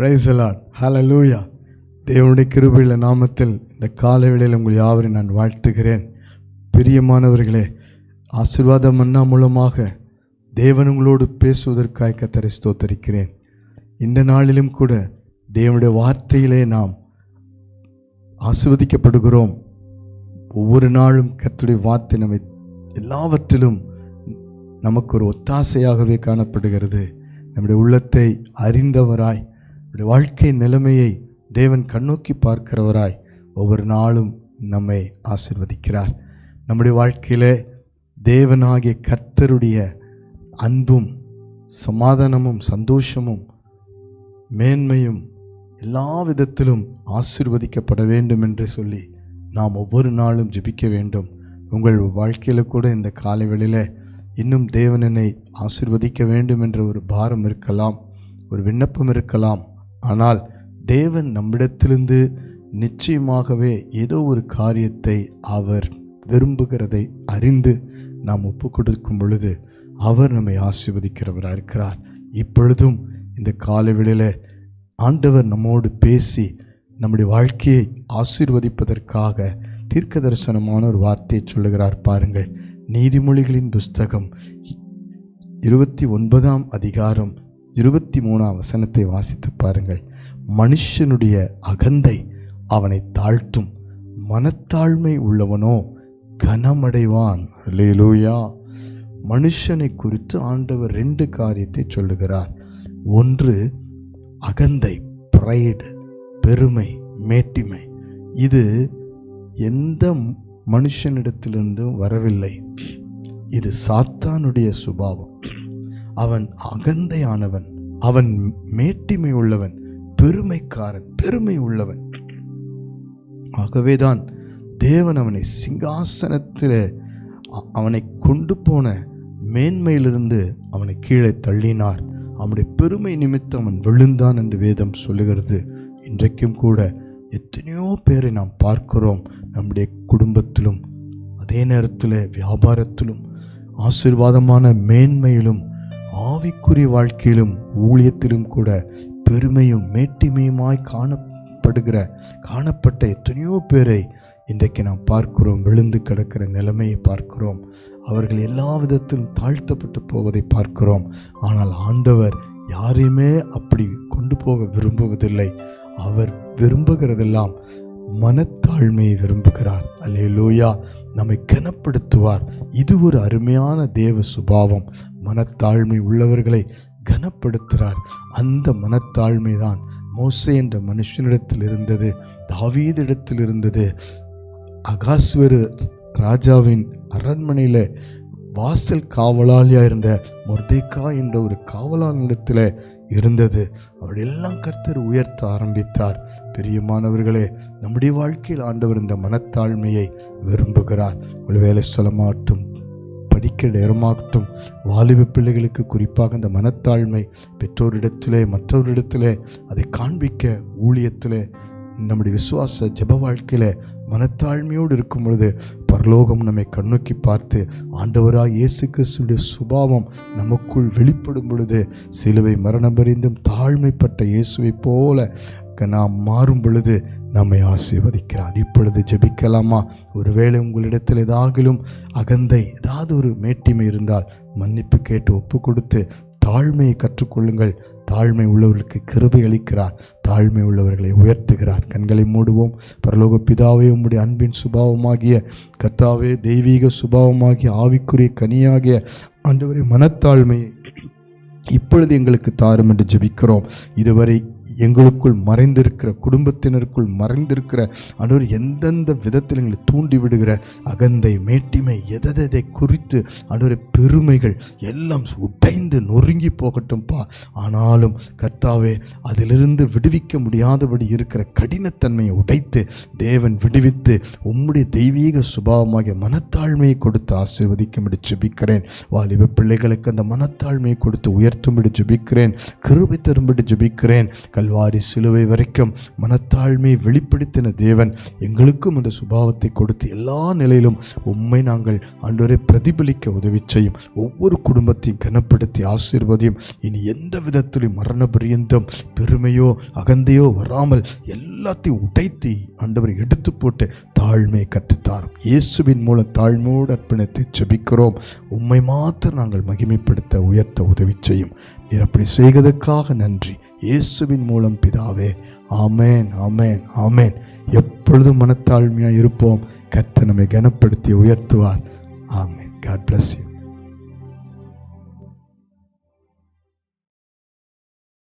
பிரைசலாட் hallelujah தேவனுடைய கிருபையில் நாமத்தில் இந்த காலை வேளையில் உங்கள் யாவரையும் நான் வாழ்த்துகிறேன். பிரியமானவர்களே ஆசிர்வாதம் அண்ணா மூலமாக தேவன் உங்களோடு பேசுவதற்காக கத்தரை ஸ்தோத்தரிக்கிறேன். இந்த நாளிலும் கூட தேவனுடைய வார்த்தையிலே நாம் ஆசிர்வதிக்கப்படுகிறோம். ஒவ்வொரு நாளும் கத்துடைய வார்த்தை நம்மை எல்லாவற்றிலும் நமக்கு ஒரு ஒத்தாசையாகவே காணப்படுகிறது. நம்முடைய உள்ளத்தை அறிந்தவராய் நம்முடைய வாழ்க்கை நிலைமையை தேவன் கண்ணோக்கி பார்க்கிறவராய் ஒவ்வொரு நாளும் நம்மை ஆசிர்வதிக்கிறார். நம்முடைய வாழ்க்கையிலே தேவனாகிய கர்த்தருடைய அன்பும் சமாதானமும் சந்தோஷமும் மேன்மையும் எல்லா விதத்திலும் ஆசிர்வதிக்கப்பட வேண்டும் என்று சொல்லி நாம் ஒவ்வொரு நாளும் ஜெபிக்க வேண்டும். உங்கள் வாழ்க்கையில் கூட இந்த காலை வேளையில இன்னும் தேவனனை ஆசிர்வதிக்க வேண்டும் என்ற ஒரு பாரம் இருக்கலாம் ஒரு விண்ணப்பம் இருக்கலாம். ஆனால் தேவன் நம்மிடத்திலிருந்து நிச்சயமாகவே ஏதோ ஒரு காரியத்தை அவர் விரும்புகிறதை அறிந்து நாம் ஒப்பு கொடுக்கும் பொழுது அவர் நம்மை ஆசீர்வதிக்கிறவராக இருக்கிறார். இப்பொழுதும் இந்த காலவெளியில் ஆண்டவர் நம்மோடு பேசி நம்முடைய வாழ்க்கையை ஆசீர்வதிப்பதற்காக தீர்க்க தரிசனமான ஒரு வார்த்தையை சொல்லுகிறார். பாருங்கள் நீதிமொழிகளின் புஸ்தகம் இருபத்தி ஒன்பதாம் அதிகாரம் இருபத்தி மூணாம் வசனத்தை வாசித்து பாருங்கள். மனுஷனுடைய அகந்தை அவனை தாழ்த்தும். மனத்தாழ்மை உள்ளவனோ கனமடைவான். லேலூயா மனுஷனை குறித்து ஆண்டவர் ரெண்டு காரியத்தை சொல்லுகிறார். ஒன்று அகந்தை ப்ரைடு பெருமை மேட்டிமை. இது எந்த மனுஷனிடத்திலிருந்தும் வரவில்லை. இது சாத்தானுடைய சுபாவம். அவன் அகந்தையானவன் அவன் மேட்டிமை உள்ளவன் பெருமைக்காரன் பெருமை உள்ளவன் ஆகவேதான் தேவன் அவனை சிங்காசனத்தில் அவனை கொண்டு போன மேன்மையிலிருந்து அவனை கீழே தள்ளினார். அவனுடைய பெருமை நிமித்தம் அவன் விழுந்தான் என்று வேதம் சொல்லுகிறது. இன்றைக்கும் கூட எத்தனையோ பேரை நாம் பார்க்கிறோம். நம்முடைய குடும்பத்திலும் அதே நேரத்தில் வியாபாரத்திலும் ஆசீர்வாதமான மேன்மையிலும் ஆவிக்குரிய வாழ்க்கையிலும் ஊழியத்திலும் கூட பெருமையும் மேட்டிமையுமாய் காணப்படுகிற காணப்பட்ட எத்தனையோ பேரை இன்றைக்கு நாம் பார்க்கிறோம். விழுந்து கிடக்கிற நிலைமையை பார்க்கிறோம். அவர்கள் எல்லா விதத்திலும் தாழ்த்தப்பட்டு போவதை பார்க்கிறோம். ஆனால் ஆண்டவர் யாரையுமே அப்படி கொண்டு போக விரும்புவதில்லை. அவர் விரும்புகிறதெல்லாம் மனத்தாழ்மையை விரும்புகிறார். அல்லேலூயா. நம்மை கனப்படுத்துவார். இது ஒரு அருமையான தேவ சுபாவம். மனத்தாழ்மை உள்ளவர்களை கனப்படுத்துகிறார். அந்த மனத்தாழ்மை தான் மோசே என்ற மனுஷனிடத்தில் இருந்தது தாவீதிடத்தில் இருந்தது. அகாஸ்வரு ராஜாவின் அரண்மனையில் வாசல் காவலாளியாக இருந்த மொர்தேக்கா என்ற ஒரு காவலாளிடத்தில் இருந்தது. அவரையெல்லாம் கர்த்தர் உயர்த்த ஆரம்பித்தார். பெரியமானவர்களே நம்முடைய வாழ்க்கையில் ஆண்டவர் இந்த மனத்தாழ்மையை விரும்புகிறார். ஒரு வேலை சொல்லமாட்டும் படிக்க நேரமாகட்டும் வாலிப பிள்ளைகளுக்கு குறிப்பாக இந்த மனத்தாழ்மை பெற்றோரிடத்திலே மற்றவரிடத்திலே அதை காண்பிக்க ஊழியத்திலே நம்முடைய விசுவாச ஜெப வாழ்க்கையில் மனத்தாழ்மையோடு இருக்கும் பொழுது பரலோகம் நம்மை கண்ணோக்கி பார்த்து ஆண்டவராக இயேசு கிறிஸ்துடைய சுபாவம் நமக்குள் வெளிப்படும் பொழுது சிலுவை மரணம் பரிந்தும் தாழ்மைப்பட்ட இயேசுவைப் போல க- நாம் மாறும் பொழுது நம்மை ஆசீர்வதிக்கிறார். இப்பொழுது ஜெபிக்கலாமா? ஒருவேளை உங்களிடத்தில் ஏதாகிலும் அகந்தை ஏதாவது ஒரு மேட்டிமை இருந்தால் மன்னிப்பு கேட்டு ஒப்பு கொடுத்து தாழ்மையை கற்றுக்கொள்ளுங்கள். தாழ்மை உள்ளவர்களுக்கு கிருபை அளிக்கிறார். தாழ்மை உள்ளவர்களை உயர்த்துகிறார். கண்களை மூடுவோம். பரலோக பிதாவே உம்முடைய அன்பின் சுபாவமாகிய கர்த்தாவே தெய்வீக சுபாவமாகிய ஆவிக்குரிய கனியாகிய ஆண்டவரை மனத்தாழ்மையை இப்பொழுது எங்களுக்கு தாரும் என்று ஜெபிக்கிறோம். இதுவரை எங்களுக்குள் மறைந்திருக்கிற குடும்பத்தினருக்குள் மறைந்திருக்கிற அனுர் எந்தெந்த விதத்தில் எங்களை தூண்டி விடுகிற அகந்தை மேட்டிமை எதை குறித்து அனுரை பெருமைகள் எல்லாம் உடைந்து நொறுங்கி போகட்டும்பா. ஆனாலும் கர்த்தாவே அதிலிருந்து விடுவிக்க முடியாதபடி இருக்கிற கடினத்தன்மையை உடைத்து தேவன் விடுவித்து உம்முடைய தெய்வீக சுபாவமாகிய மனத்தாழ்மையை கொடுத்து ஆசீர்வதிக்கும்படி ஜெபிக்கிறேன். வாலிப பிள்ளைகளுக்கு அந்த மனத்தாழ்மையை கொடுத்து உயர்த்தும்படி ஜெபிக்கிறேன். கிருபை தரும்படி ஜெபிக்கிறேன். கல்வாரி சிலுவை வரைக்கும் மனத்தாழ்மையை வெளிப்படுத்தின தேவன் எங்களுக்கும் அந்த சுபாவத்தை கொடுத்து எல்லா நிலையிலும் உண்மை நாங்கள் ஆண்டவரை பிரதிபலிக்க உதவி செய்யும். ஒவ்வொரு குடும்பத்தையும் கனப்படுத்தி ஆசீர்வதியும். இனி எந்த விதத்திலும் மரண பரியந்தம் பெருமையோ அகந்தையோ வராமல் எல்லாத்தையும் உடைத்து ஆண்டவரை எடுத்து போட்டு தாழ்மை கற்றுத்தாரும் இயேசுவின் மூலம் தாழ்மையோடு அர்ப்பணித்து ஜெபிக்கிறோம். உம்மை மாத்திரம் நாங்கள் மகிமைப்படுத்த உயர்த்த உதவி செய்யும். நீர் அப்படி செய்வதற்காக நன்றி. இயேசுவின் மூலம் பிதாவே ஆமேன் ஆமேன் ஆமேன். எப்பொழுதும் மனத்தாழ்மையாக இருப்போம். கத்தை நம்மை கனப்படுத்தி உயர்த்துவார். ஆமேன். God bless you